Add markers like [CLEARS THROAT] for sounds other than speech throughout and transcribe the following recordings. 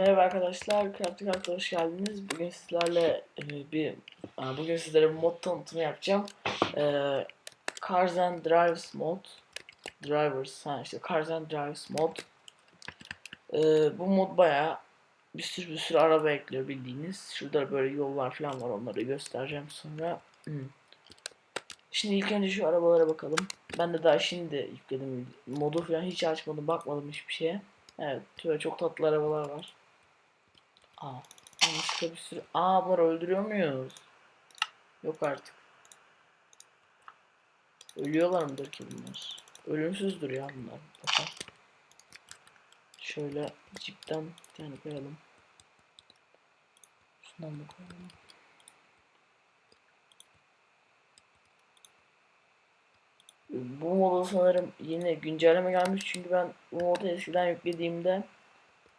Merhaba arkadaşlar, Crafty Craft'a hoş geldiniz. Bugün sizlerle e, bir aa, bugün sizlere mod tanıtımı yapacağım. E, Cars and Drives mod. Drivers, ha işte Cars and Drives mod. E, bu mod bayağı bir sürü bir sürü araba ekliyor bildiğiniz. Şurada böyle yollar falan var onları göstereceğim sonra. Şimdi ilk önce şu arabalara bakalım. Ben de daha şimdi yükledim modu falan hiç açmadım bakmadım hiçbir şeye. Evet, şöyle çok tatlı arabalar var. Aa, başka bir sürü. Aa, bunları öldürüyor muyuz? Yok artık. Ölüyorlar mıdır ki bunlar? Ölümsüzdür ya bunlar. Bakın. Şöyle cipten bir tane koyalım. Şundan da koyalım. Bu moda sanırım yeni güncelleme gelmiş çünkü ben bu modu eskiden yüklediğimde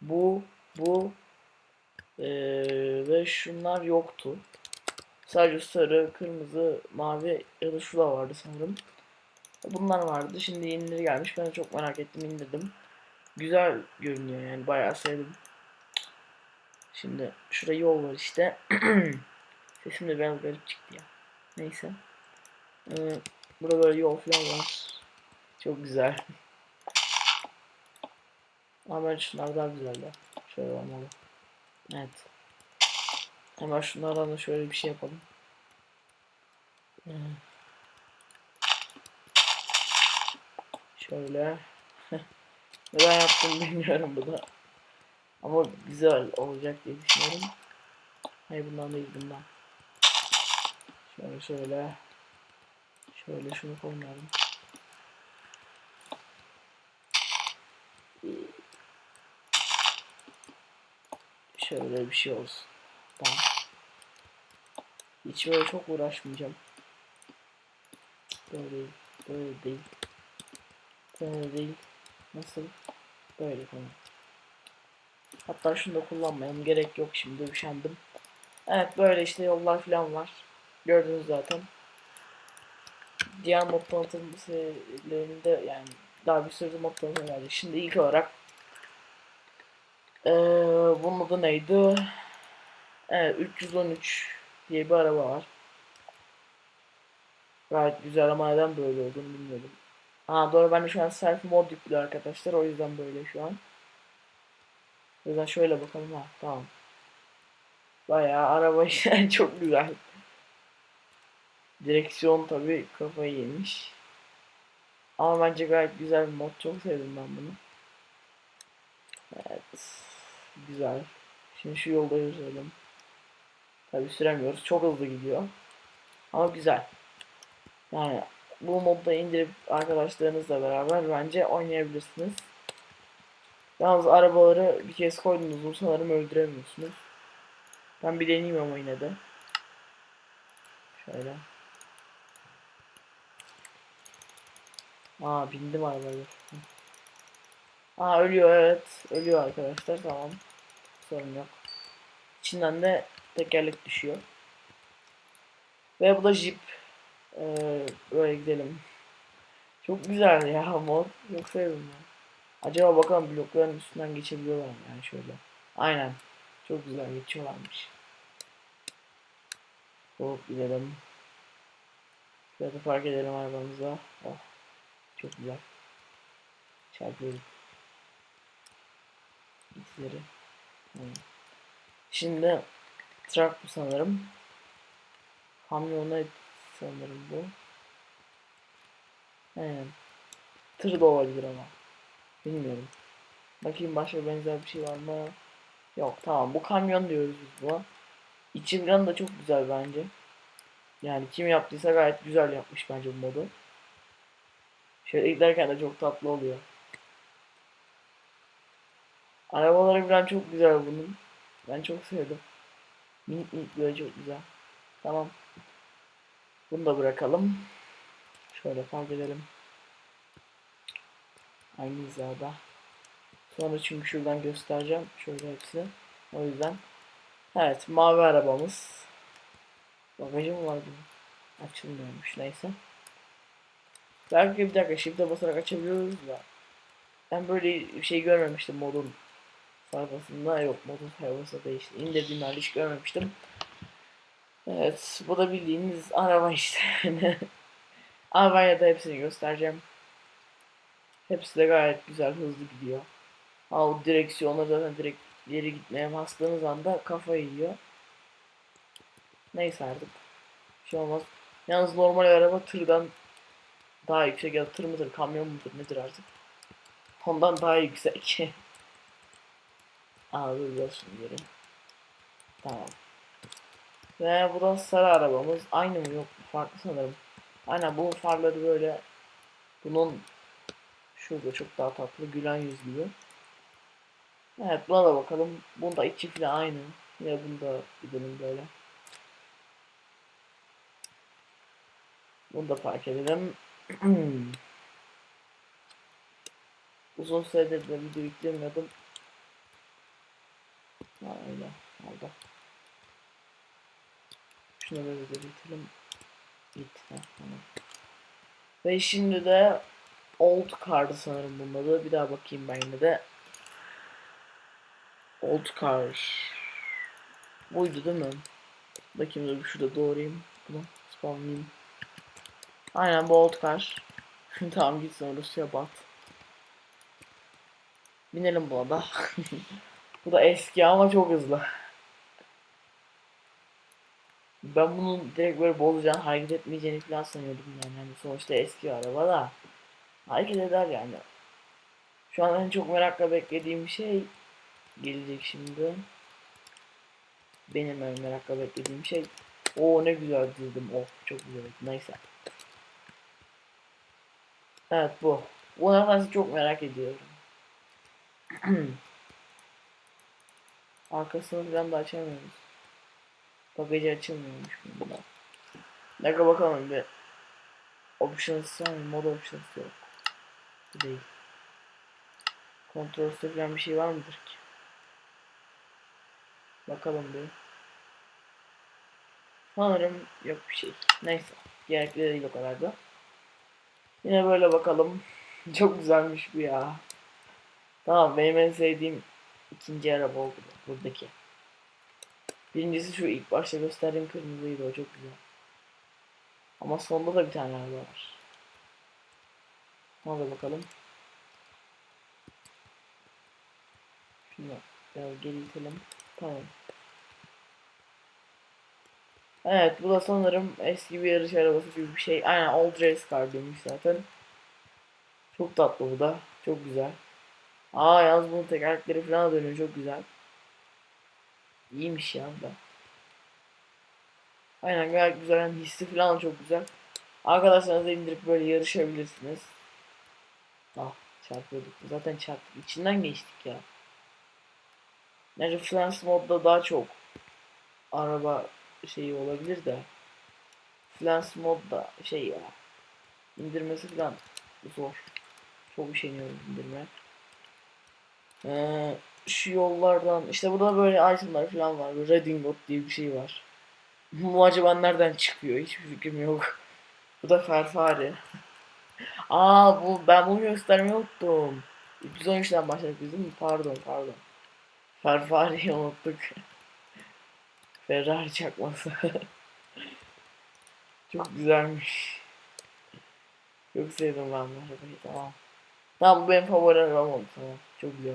bu bu ee, ve şunlar yoktu. Sadece sarı, kırmızı, mavi ya da şu da vardı sanırım. Bunlar vardı. Şimdi yenileri gelmiş. Ben de çok merak ettim indirdim. Güzel görünüyor yani bayağı sevdim. Şimdi şurada yol var işte. [CLEARS THROAT] Sesim de biraz garip çıktı ya. Neyse. Ee, burada böyle yol falan var. Çok güzel. [LAUGHS] Ama şunlar daha güzeller. Şöyle olmalı. Evet. Hemen şunlardan da şöyle bir şey yapalım. Hmm. Şöyle. [LAUGHS] Neden yaptım bilmiyorum bu da. Ama güzel olacak diye düşünüyorum. Hayır bundan değil bundan. Şöyle şöyle. Şöyle şunu koymayalım. Şöyle bir şey olsun. Tamam. Hiç böyle çok uğraşmayacağım. Böyle değil. Böyle değil. Böyle değil. Nasıl? Böyle tamam. Hatta şunu da kullanmayalım. Gerek yok şimdi. Üşendim. Evet böyle işte yollar falan var. Gördünüz zaten. Diğer mod tanıtım serilerinde yani daha bir sürü mod tanıtım geldi. Şimdi ilk olarak ee, bunun adı neydi? Evet 313 diye bir araba var. Gayet güzel ama neden böyle olduğunu bilmiyorum. Ha doğru ben de şu an self mod yüklü arkadaşlar o yüzden böyle şu an. O yüzden şöyle bakalım ha tamam. Bayağı araba [LAUGHS] çok güzel. Direksiyon tabi kafayı yemiş. Ama bence gayet güzel bir mod çok sevdim ben bunu. Evet. Güzel. Şimdi şu yolda yüzelim. Tabi süremiyoruz. Çok hızlı gidiyor. Ama güzel. Yani bu modda indirip arkadaşlarınızla beraber bence oynayabilirsiniz. Yalnız arabaları bir kez koydunuz mu sanırım öldüremiyorsunuz. Ben bir deneyeyim ama yine de. Şöyle. Aa bindim arabaya. Aa ölüyor evet. Ölüyor arkadaşlar tamam. Sorun yok. İçinden de tekerlek düşüyor. Ve bu da Jeep. Ee, böyle gidelim. Çok güzel ya mod. Çok sevdim ben. Acaba bakalım blokların üstünden geçebiliyorlar mı yani şöyle. Aynen. Çok güzel geçiyorlarmış. Hop gidelim. Şöyle fark edelim arabamıza. Oh. Çok güzel. Çarpıyoruz. Gitleri. Hmm. Şimdi truck bu sanırım. Kamyonet sanırım bu. Aynen. Tır da olabilir ama. Bilmiyorum. Bakayım başka benzer bir şey var mı? Yok tamam bu kamyon diyoruz biz buna. İçi falan da çok güzel bence. Yani kim yaptıysa gayet güzel yapmış bence bu modu. Şöyle giderken de çok tatlı oluyor. Arabaları falan çok güzel bunun. Ben çok sevdim. Minik minik böyle çok güzel. Tamam. Bunu da bırakalım. Şöyle fark edelim. Aynı hizada. Sonra çünkü şuradan göstereceğim. Şöyle hepsini. O yüzden. Evet mavi arabamız. Bagajı mı var bunun? Açılmıyormuş neyse. Belki bir dakika shift'e basarak açabiliyoruz da. Ben böyle bir şey görmemiştim modun sayfasında yok motor sayfası değişti. İndirdiğim halde hiç görmemiştim. Evet bu da bildiğiniz araba işte. [LAUGHS] Almanya'da hepsini göstereceğim. Hepsi de gayet güzel hızlı gidiyor. Ha o direksiyona zaten direkt ileri gitmeye bastığınız anda kafayı yiyor. Neyse artık. Bir şey olmaz. Yalnız normal araba tırdan daha yüksek ya da tır mıdır kamyon mudur nedir artık. Ondan daha yüksek. [LAUGHS] Biraz şimdi. Tamam. Ve bu sarı arabamız. Aynı mı yok mu? Farklı sanırım. Aynen bu farları böyle bunun şurada çok daha tatlı gülen yüz gibi. Evet buna da bakalım. Bunda içi falan aynı. Yine bunda gidelim böyle. Bunu da park edelim. [CLEARS THROAT] Uzun süredir de video yüklemiyordum. Ha öyle oldu. Şunu bir de bitirelim. Git. Tamam. Ve şimdi de Old Car'dı sanırım bunun adı. Bir daha bakayım ben yine de. Old Car. Buydu değil mi? Bakayım dur şurada doğrayayım. Bunu spawnlayayım. Aynen bu Old Car. [LAUGHS] tamam gitsin Rusya bat. Binelim buna da. [LAUGHS] bu da eski ama çok hızlı. Ben bunun direkt böyle bozacağını hareket etmeyeceğini falan sanıyordum yani. yani sonuçta eski araba da hareket eder yani. Şu an en çok merakla beklediğim şey gelecek şimdi. Benim en merakla beklediğim şey o ne güzel dizdim. Of çok güzel. Neyse. Evet bu. Bu nedense çok merak ediyorum. [CLEARS THROAT] Arkasını falan da açamıyoruz. Bagajı açılmıyormuş bunda. Kadar bakalım bir. Options var mı? Mod options yok. Değil. Kontrol falan bir şey var mıdır ki? Bakalım bir. Sanırım yok bir şey. Neyse. Gerekli değil o kadar da. Yine böyle bakalım. [LAUGHS] Çok güzelmiş bu ya. Tamam benim en sevdiğim ikinci araba oldu buradaki. Birincisi şu ilk başta gösterdiğim kırmızıydı o çok güzel. Ama sonda da bir tane araba var. Da bakalım. Şunu biraz geri itelim. Tamam. Evet bu da sanırım eski bir yarış arabası gibi bir şey. Aynen Old Race Car demiş zaten. Çok tatlı bu da. Çok güzel. Aa yalnız bunun tekerlekleri falan dönüyor çok güzel. İyiymiş ya bu da. Aynen gayet güzel. Yani hissi falan çok güzel. Arkadaşlarınızla indirip böyle yarışabilirsiniz. Ah çarpıyorduk. Zaten çarptık. İçinden geçtik ya. Yani Flance modda daha çok araba şeyi olabilir de Flance modda şey ya indirmesi falan zor. Çok üşeniyorum indirmeye. Ee, şu yollardan işte burada böyle itemlar falan var. Böyle Redingot diye bir şey var. Bu acaba nereden çıkıyor? Hiçbir fikrim yok. Bu da Ferfari. Aa bu ben bunu göstermeyi unuttum. 313'ten başladık biz değil mi? Pardon pardon. Ferfari'yi unuttuk. Ferrari çakması. [LAUGHS] Çok güzelmiş. Çok sevdim ben bu arabayı tamam. Tamam bu benim favori arabam oldu tamam. Çok güzel.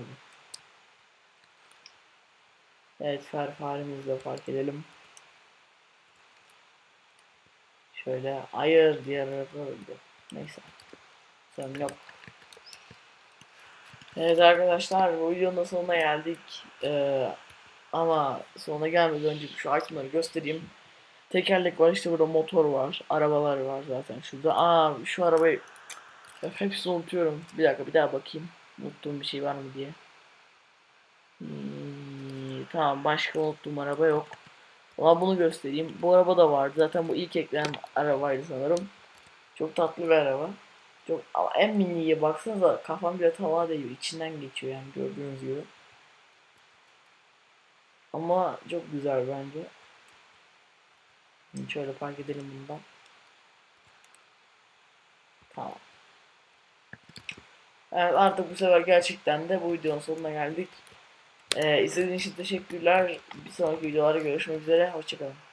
Evet Ferrari'mizi de fark edelim. Şöyle hayır diğer öldü. Neyse. Sen yok. Evet arkadaşlar bu videonun sonuna geldik. Ee, ama sonuna gelmeden önce şu itemları göstereyim. Tekerlek var işte burada motor var. Arabalar var zaten şurada. Aa şu arabayı hepsini unutuyorum. Bir dakika bir daha bakayım. Unuttuğum bir şey var mı diye. Tamam başka unuttuğum araba yok. Ama bunu göstereyim. Bu araba da vardı. Zaten bu ilk eklenen arabaydı sanırım. Çok tatlı bir araba. Çok ama en miniye baksanıza kafam bile tava değiyor. İçinden geçiyor yani gördüğünüz gibi. Ama çok güzel bence. Şöyle park edelim bundan. Tamam. Evet artık bu sefer gerçekten de bu videonun sonuna geldik. E, izlediğiniz için teşekkürler. Bir sonraki videolarda görüşmek üzere. Hoşçakalın.